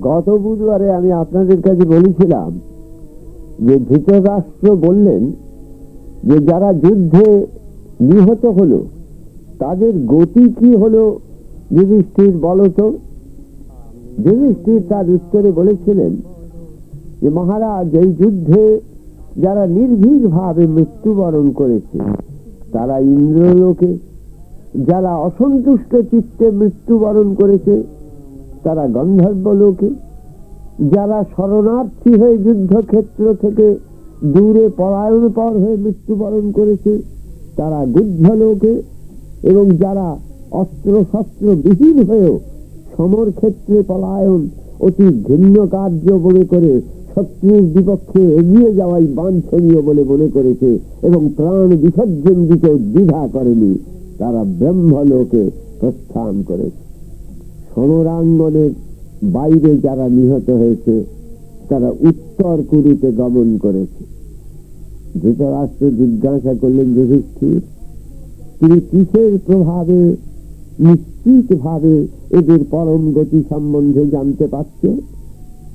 গত বুধবারে আমি আপনাদের কাছে বলেছিলাম যে ধৃতরাষ্ট্র বললেন যে যারা যুদ্ধে নিহত হলো, তাদের গতি কি হলো যুধিষ্ঠির বলতো যুধিষ্ঠির তার উত্তরে বলেছিলেন যে মহারাজ, এই যুদ্ধে যারা নির্ভীক ভাবে মৃত্যুবরণ করেছে, তারা ইন্দ্রলোকে, যারা অসন্তুষ্ট চিত্তে মৃত্যুবরণ করেছে তারা গন্ধর্ব লোকে যারা শরণার্থী হয়ে যুদ্ধক্ষেত্র থেকে দূরে পলায়ন পর হয়ে মৃত্যুবরণ করেছে, তারা গুদ্ধ লোকে এবং যারা অস্ত্র শস্ত্র বিহীন হয়েও সমর ক্ষেত্রে পলায়ন অতি ঘৃণ্য কার্য মনে করে শত্রুর বিপক্ষে এগিয়ে যাওয়াই বাঞ্ছনীয় বলে মনে করেছে এবং প্রাণ বিসর্জন দিতে দ্বিধা করেনি, তারা ব্রহ্মলোকে প্রস্থান করেছে। সমরাঙ্গনের বাইরে যারা নিহত হয়েছে, তারা উত্তর কুরুতে গমন করেছে। ধৃতরাষ্ট্র জিজ্ঞাসা করলেন, যুধিষ্ঠির তিনি কিসের প্রভাবে নিশ্চিত ভাবে এদের পরম গতি সম্বন্ধে জানতে পারছে?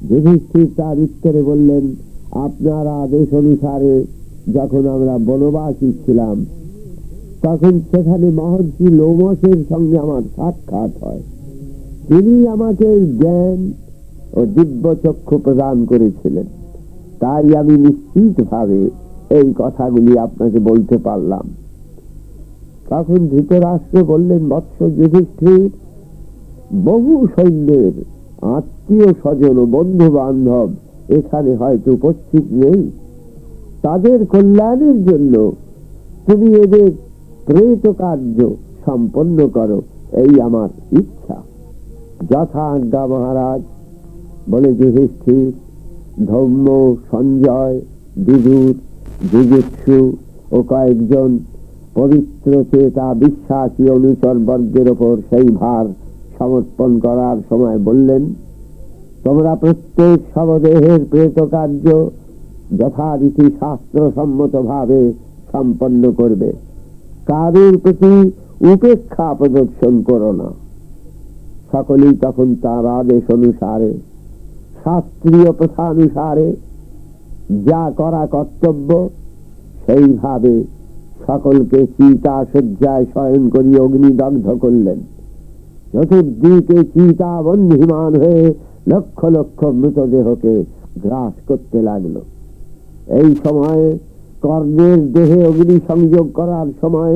যুধিষ্ঠির তার উত্তরে বললেন, আপনার আদেশ অনুসারে যখন আমরা বনবাসী ছিলাম, তখন সেখানে মহর্ষি লোমসের সঙ্গে আমার সাক্ষাৎ হয়। তিনি আমাকে এই জ্ঞান ও দিব্য চক্ষু প্রদান করেছিলেন। তাই আমি নিশ্চিত ভাবে এই কথাগুলি আপনাকে বলতে পারলাম। তখন ধৃতরাষ্ট্র বললেন, বৎস যুধিষ্ঠির, বহু সৈন্যের আত্মীয় স্বজন ও বন্ধু বান্ধব এখানে হয়তো উপস্থিত নেই। তাদের কল্যাণের জন্য তুমি এদের প্রেত কার্য সম্পন্ন করো। এই আমার ইচ্ছা। যথা আজ্ঞা মহারাজ, বলে যুধিষ্ঠির ধৌম্য সঞ্জয়, বিদুর যুজুৎসু ও কয়েকজন পবিত্র চেতা বিশ্বাসী অনুচর বর্গের ওপর সেই ভার সমর্পণ করার সময় বললেন, তোমরা প্রত্যেক শবদেহের প্রেত কার্য যথারীতি শাস্ত্র সম্মত ভাবে সম্পন্ন করবে। কারুর প্রতি উপেক্ষা প্রদর্শন করো না। সকলেই তখন তার আদেশ অনুসারে, শাস্ত্রীয় প্রথানুসারে যা করা কর্তব্য, সেইভাবে সকলকে চিতা শয্যায় শয়ন করি অগ্নিদগ্ধ করলেন। চতুর্দিকে চিতা বন্ধিমান হয়ে লক্ষ লক্ষ মৃতদেহকে গ্রাস করতে লাগল। এই সময়ে কর্ণের দেহে অগ্নি সংযোগ করার সময়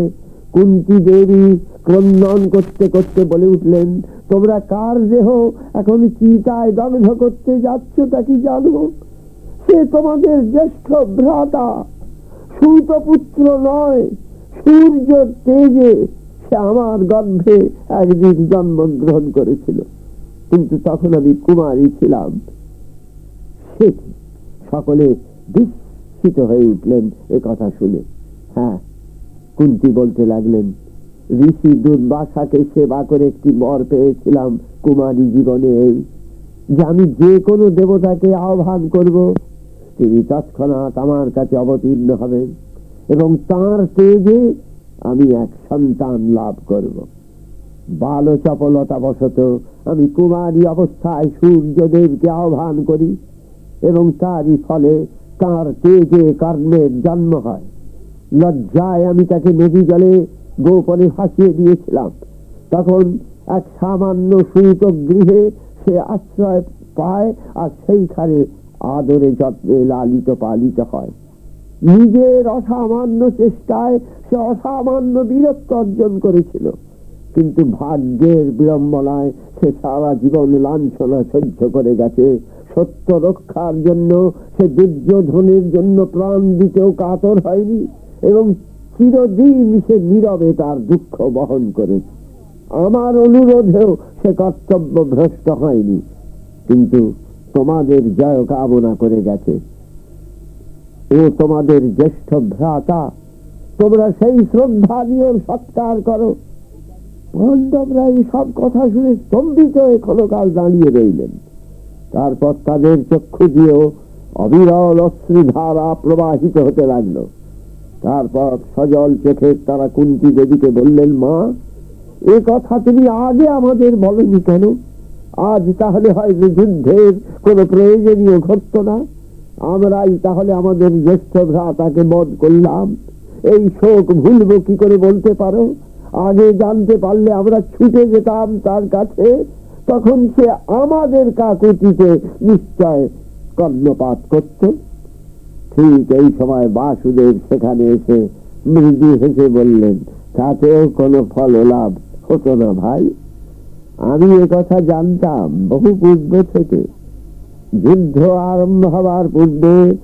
কুন্তি দেবী ক্রন্দন করতে করতে বলে উঠলেন তোমরা কার দেহ? এখন চিতায় দগ্ধ করতে যাচ্ছ তা কি জানো? সে তোমাদের জ্যেষ্ঠ ভ্রাতা। সুতপুত্র নয়, সূর্য তেজে সে আমার গর্ভে একদিন জন্মগ্রহণ করেছিল। কিন্তু তখন আমি কুমারী ছিলাম। সে? সকলে বিস্মিত হয়ে উঠলেন এ কথা শুনে। হ্যাঁ কুন্তি বলতে লাগলেন ঋষি দুর্বাসাকে সেবা করে একটি বর পেয়েছিলাম কুমারী জীবনে। যে আমি যে কোনো দেবতাকে আহ্বান করব, তিনি তৎক্ষণাৎ আমার কাছে অবতীর্ণ হবেন এবং তার তেজে আমি এক সন্তান লাভ করব। বাল চপলতা বশত আমি কুমারী অবস্থায় সূর্যদেবকে আহ্বান করি এবং তারই ফলে তার তেজে কর্ণের জন্ম হয়। লজ্জায় আমি তাকে নদী জলে গোপনে ভাসিয়ে দিয়েছিলাম। তখন এক সামান্য সুত গৃহে সে আশ্রয় পায় আর সেইখানে আদরে যত্নে লালিত পালিত হয়। নিজের অসামান্য চেষ্টায় সে অসামান্য বীরত্ব অর্জন করেছিল। কিন্তু ভাগ্যের বিড়ম্বনায় সে সারা জীবন লাঞ্ছনা সহ্য করে গেছে। সত্য রক্ষার জন্য সে দুর্যোধনের জন্য প্রাণ দিতেও কাতর হয়নি এবং চিরদিন সে নীরবে তার দুঃখ বহন করেছে আমার অনুরোধেও সে কর্তব্য ভ্রষ্ট হয়নি। কিন্তু তোমাদের জয় কামনা করে গেছে। ও তোমাদের জ্যেষ্ঠ ভ্রাতা, তোমরা সেই শ্রদ্ধা নিয়ে সৎকার করো। পাণ্ডবরা সব কথা শুনে স্তম্ভিত হয়ে ক্ষণকাল দাঁড়িয়ে রইলেন। তারপর তাদের চক্ষু দিয়েও অবিরল অশ্রুধারা প্রবাহিত হতে লাগল। তারপর সজল চোখে তারা কুন্তি দেবীকে বললেন, মা, এ কথা তুমি আগে আমাদের বলনি কেন? আজ তাহলে হয়তো যুদ্ধের কোনো প্রয়োজনীয় ঘটত না। আমরাই তাহলে আমাদের জ্যেষ্ঠ ভ্রাতাকে বধ করলাম। এই শোক ভুলবো কি করে বলতে পারো? আগে জানতে পারলে আমরা ছুটে যেতাম তার কাছে, তখন সে আমাদের কাকুতিতে নিশ্চয় কর্ণপাত করত। ঠিক এই সময় বাসুদেব সেখানে এসে মৃদু হেসে বললেন, তাতেও কোনো ফল লাভ হতো না ভাই। আমি কথা জানতাম বহু পূর্ব থেকে। যুদ্ধ আরম্ভ হবার পূর্বে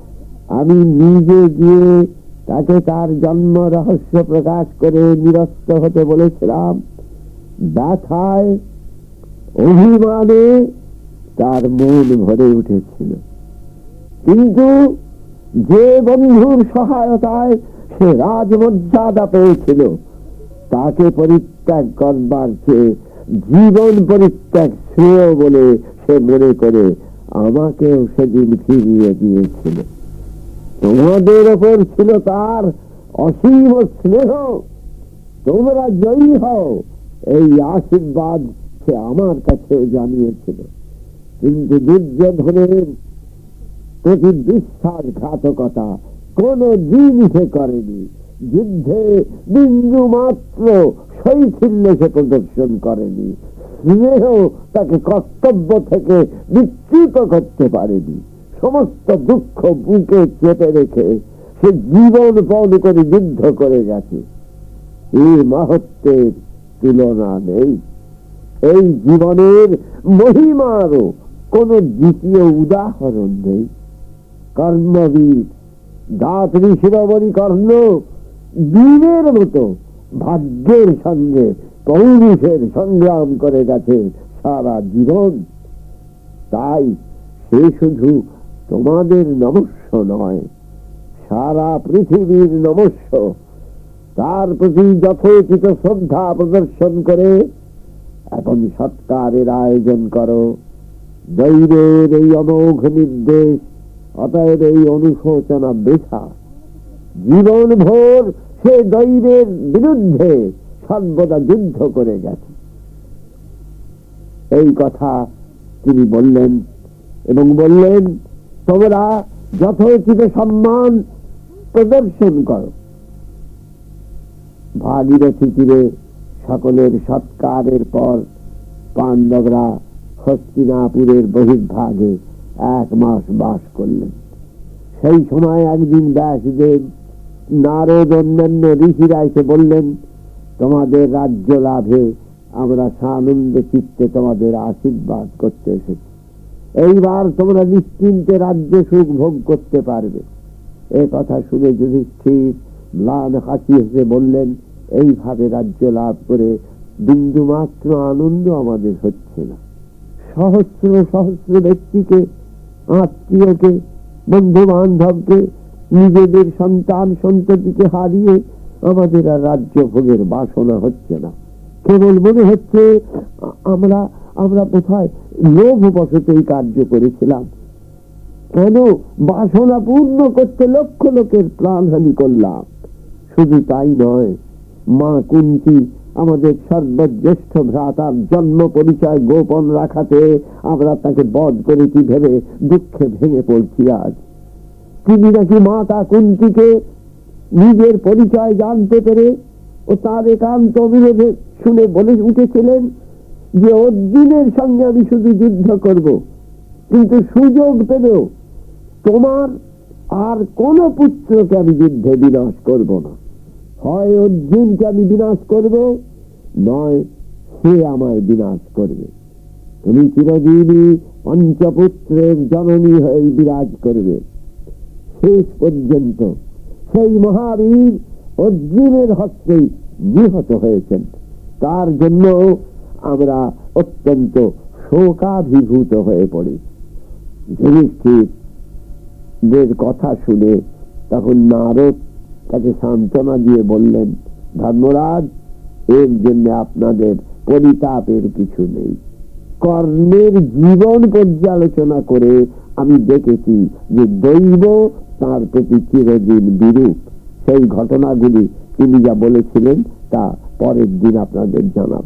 আমি নিজে গিয়ে তাকে তার জন্ম রহস্য প্রকাশ করে নিরস্ত হতে বলেছিলাম। ব্যথায়, অভিমানে তার মন ভরে উঠেছিল। কিন্তু যে বন্ধুর সহায়তায় সে রাজমর্যাদা পেয়েছিল, তাকে পরিত্যাগ করবার চেয়ে জীবন পরিত্যাগ শ্রেয় বলে সে মনে করে আমাকেও সেদিন ফিরিয়ে দিয়েছিল। তোমাদের ওপর ছিল তার অসীম স্নেহ। তোমরা জয়ী হও, এই আশীর্বাদ সে আমার কাছেও জানিয়েছিল। কিন্তু দুর্যোধনের প্রতি বিশ্বাসঘাতকতা কোন দিন সে করেনি। যুদ্ধে বিন্দু মাত্র শৈথিল্য সে প্রদর্শন করেনি। স্নেহ তাকে কর্তব্য থেকে বিচ্যুত করতে পারেনি। সমস্ত দুঃখ বুকে চেপে রেখে সে জীবন পণ করে যুদ্ধ করে গেছে। এই মাহাত্মের তুলনা নেই। এই জীবনের মহিমারও কোন দ্বিতীয় উদাহরণ নেই। কর্মবীর দাত্রী শিরোমণি কর্ণ বীরের মতো ভাগ্যের সঙ্গে পৌরুষের সংগ্রাম করে গেছে সারা জীবন। তাই সে শুধু তোমাদের নমস্য নয়, সারা পৃথিবীর নমস্য। তার প্রতি যথোচিত শ্রদ্ধা প্রদর্শন করে এখন সৎকারের আয়োজন করো। দৈবের এই অমোঘ নির্দেশ অতএব এই অনুশোচনা বৃথা। জীবন ভোর সে দৈবের বিরুদ্ধে সর্বদা যুদ্ধ করে গেছে। এই কথা তিনি বললেন এবং বললেন, তোমরা যথোচিত সম্মান প্রদর্শন করো। ভাগীরথী তীরে সকলের সৎকারের পর পাণ্ডবরা হস্তিনাপুরের বহির্ভাগে এক মাস বাস করলেন। সেই সময় একদিন ব্যাসদেব নারদ অন্যান্য ঋষিরা এসে বললেন, তোমাদের রাজ্য লাভে আমরা সানন্দ চিত্তে তোমাদের আশীর্বাদ করতে এসেছি। এইবার তোমরা নিশ্চিন্তে রাজ্য সুখ ভোগ করতে পারবে। এ কথা শুনে যুধিষ্ঠির ম্লান হাসি হেসে বললেন, এইভাবে রাজ্য লাভ করে বিন্দু মাত্র আনন্দ আমাদের হচ্ছে না। সহস্র সহস্র ব্যক্তিকে আত্মীয়কে বন্ধু বান্ধবকে নিজেদের সন্তান, সন্ততিকে হারিয়ে আমাদের আর রাজ্য ভোগের বাসনা হচ্ছে না। কেবল মনে হচ্ছে, আমরা আমরা কোথায় লোভ বসত এই কার্য করেছিলাম। কেন বাসনা পূর্ণ করতে লক্ষ লোকের প্রাণহানি করলাম? শুধু তাই নয়, মা কুন্তি আমাদের সর্বজ্যেষ্ঠ ভ্রাতার জন্ম পরিচয় গোপন রাখাতে আমরা তাকে বধ করেছি ভেবে দুঃখে ভেঙে পড়ছি আজ। তিনি নাকি মাতা কুন্তিকে নিজের পরিচয় জানতে পেরে ও তার একান্ত অবিরোধে শুনে বলে উঠেছিলেন যে অর্জুনের সঙ্গে আমি শুধু যুদ্ধ করব, কিন্তু সুযোগ পেলেও তোমার আর কোন পুত্রকে আমি যুদ্ধে বিনাশ করব না। হয় অর্জুনকে আমি বিনাশ করব নয় সে আমায় বিনাশ করবে। তুমি চিরদিনই পঞ্চপুত্রের জননী হয়ে বিরাজ করবে। শেষ পর্যন্ত সেই মহাবীর অর্জুনের হস্তেই নিহত হয়েছেন। তার জন্য আমরা অত্যন্ত শোকাভিভূত হয়ে পড়ি। যুধিষ্ঠির কথা শুনে তখন নারদ তাকে সান্ত্বনা দিয়ে বললেন, ধর্মরাজ এর জন্য আপনাদের পরিতাপের কিছু নেই। কর্মের জীবন পর্যালোচনা করে আমি দেখেছি যে দৈব তার প্রতি চিরদিন বিরূপ। সেই ঘটনাগুলি তিনি যা বলেছিলেন, তা পরের দিন আপনাদের জানাব।